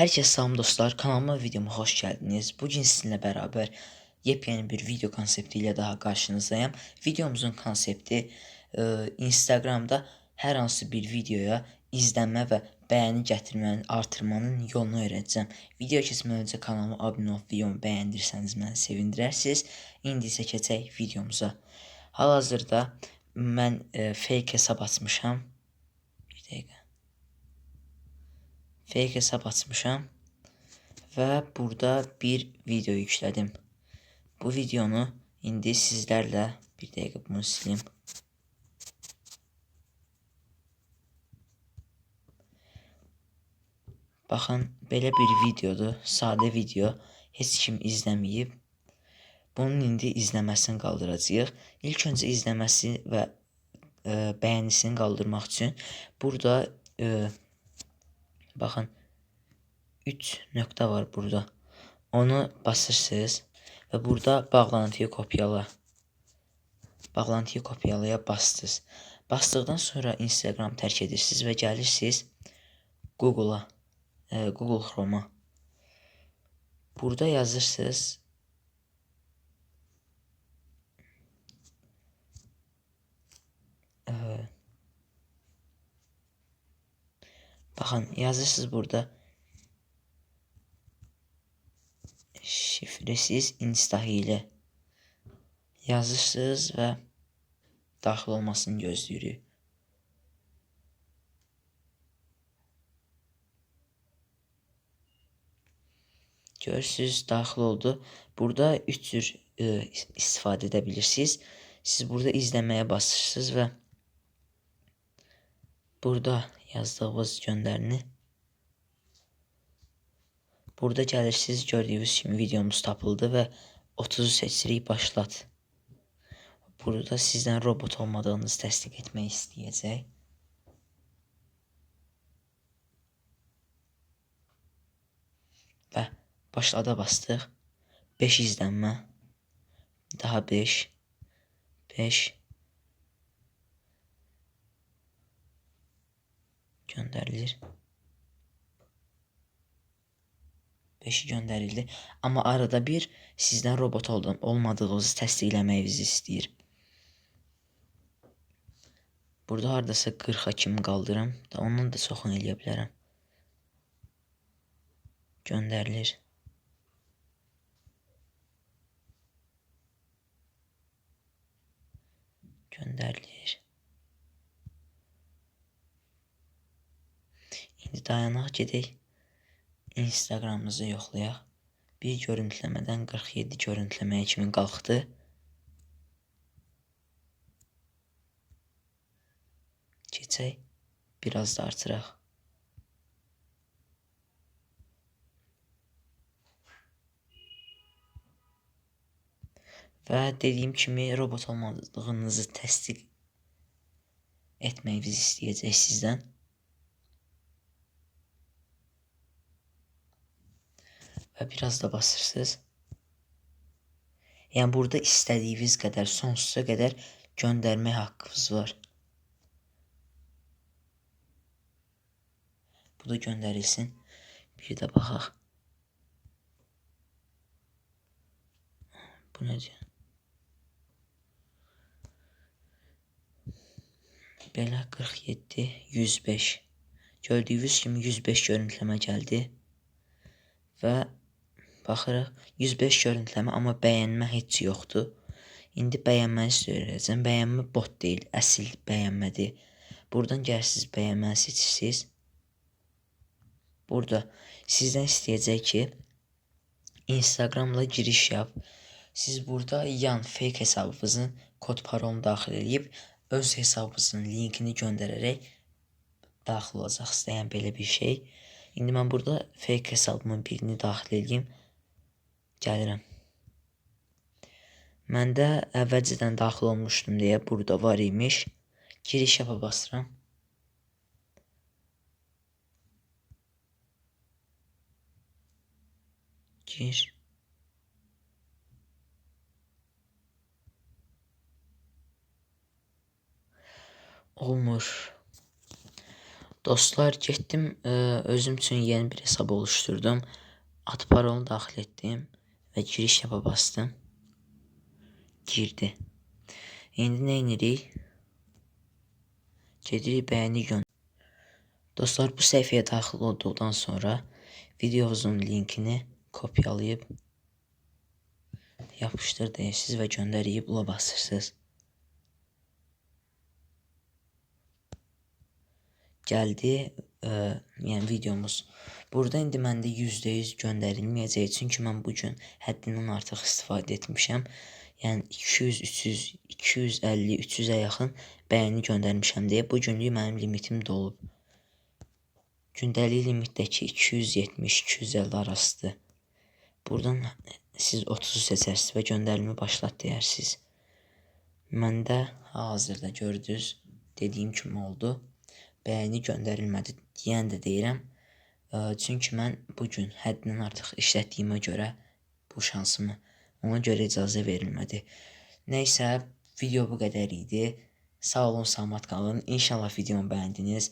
Herkese selam dostlar. Kanalıma videoma hoş geldiniz. Bugün sizinle beraber yepyeni bir video konseptiyle daha karşınızdayım. Videomuzun konsepti e, Instagram'da hər hansı bir videoya izlənmə və bəyəni gətirmənin, artırmanın yolunu öyrədəcəm. Video keçmədən öncə kanalıma abunə olub videomu bəyəndirsəniz məni sevindirərsiniz. İndi isə keçək videomuza. Hal-hazırda mən e, fake hesab açmışam. Bir dəqiqə. Fake hesab açmışam və burada bir video yüklədim. Bu videonu indi sizlərlə bir dəqiqə bunu silim. Baxın, belə bir videodur, sadə video. Heç kim izləməyib. Bunun indi izləməsini qaldıracağıq. İlk öncə izləməsi və e, bəyənisini qaldırmaq üçün burada e, Baxın. 3 nöqtə var burada. Onu basırsınız və burada bağlantıyı kopyala. Bağlantıyı kopyalaya bastınız. Bastıqdan sonra Instagram tərk edirsiniz və gəlirsiniz Google-a, e, Google Chrome-a. Burada yazırsınız Baxın, yazırsınız burada şifresiz insta hiylə yazırsınız və daxil olmasını gözləyirik. Görürsüz daxil oldu. Burada üç cür e, istifadə edə bilirsiniz. Siz burada izləməyə basırsınız və burada yazdığınız göndərini Burada gəlirsiniz gördüyünüz kimi videomuz tapıldı və 30-u seçirik başlat. Burada sizdən robot olmadığınızı təsdiq etmək istəyəcək. Və başlada bastıq. 5 izlənmə. Daha 5. 5. Göndərilir. 5 göndərildi. Amma arada bir sizdən robot oldum, olmadığınızı təsdiqləməyinizi istəyir. Burada hardasa 40-a kimi qaldırım. Da ondan da çoxunu eləyə bilərəm. Göndərilir. Göndərilir. İndi dayanaq gedək. Instagramımızı yoxlayaq. Bir görüntüləmədən 47 görüntüləməyə kimi qalxdı. Keçək. Biraz da artıraq. Və dediyim kimi robot olmadığınızı təsdiq etməyinizi istəyəcək sizdən. Biraz da basırsınız. Yəni burada istədiyiniz qədər sonsuza qədər göndərmək haqqınız var. Bu da göndərilsin. Bir də baxaq. Bu necə? Belə 47, 105. Gördüyünüz kimi 105 görüntüləmə gəldi. Və Baxırıq 105 görüntüləmə, amma bəyənmə heç yoxdur. İndi bəyənməni söyləyəcəm. Bəyənmə bot deyil, əsl bəyənmədir. Buradan gəlsiz bəyənməni seçirsiniz. Burada sizdən istəyəcək ki, Instagramla giriş yap. Siz burada yan fake hesabınızın kod parolunu daxil edib öz hesabınızın linkini göndərərək daxil olacaqsınız. Yəni belə bir şey. İndi mən burada fake hesabımın birini daxil edeyim. Gəlirəm. Məndə əvvəlcədən daxil olmuşdum deyə burada var imiş. Giriş yapa basıram. Gir. Olmur. Dostlar getdim e, özüm üçün yeni bir hesab oluşturdum. Ad parolunu daxil etdim və giriş yapa bastım. Girdi. İndi nə edirik? Gedirik bəyəni göndər. Dostlar bu səhifəyə daxil olduqdan sonra videomuzun linkini kopyalayıb yapışdır deyirsiniz və göndərib ula basırsınız. Gəldi, e, yəni videomuz. Burada indi məndə %100 göndərilməyəcək çünki mən bu gün həddindən artıq istifadə etmişəm. Yəni 200, 300, 250, 300-ə yaxın bəyəni göndərmişəm deyə bu günlük mənim limitim dolub. Gündəlik limitdəki 270-250 arasıdır. Buradan siz 30-u seçərsiniz və göndərimi başlat deyərsiniz. Məndə hazırda gördünüz, dediyim kimi oldu. Bəyəni göndərilmədi deyən də deyirəm. Çünki mən bu gün həddindən artıq işlətdiyimə görə bu şansımı ona görə icazə verilmədi. Nəysə, video bu qədər idi. Sağ olun, salamat qalın. İnşallah videomu bəyəndiniz.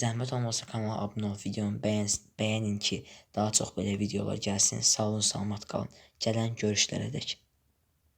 Zəhmət olmasa kanala abunə olub videomu bəyən, bəyənin ki, daha çox belə videolar gəlsin. Sağ olun, salamat qalın. Gələn görüşlərə dək.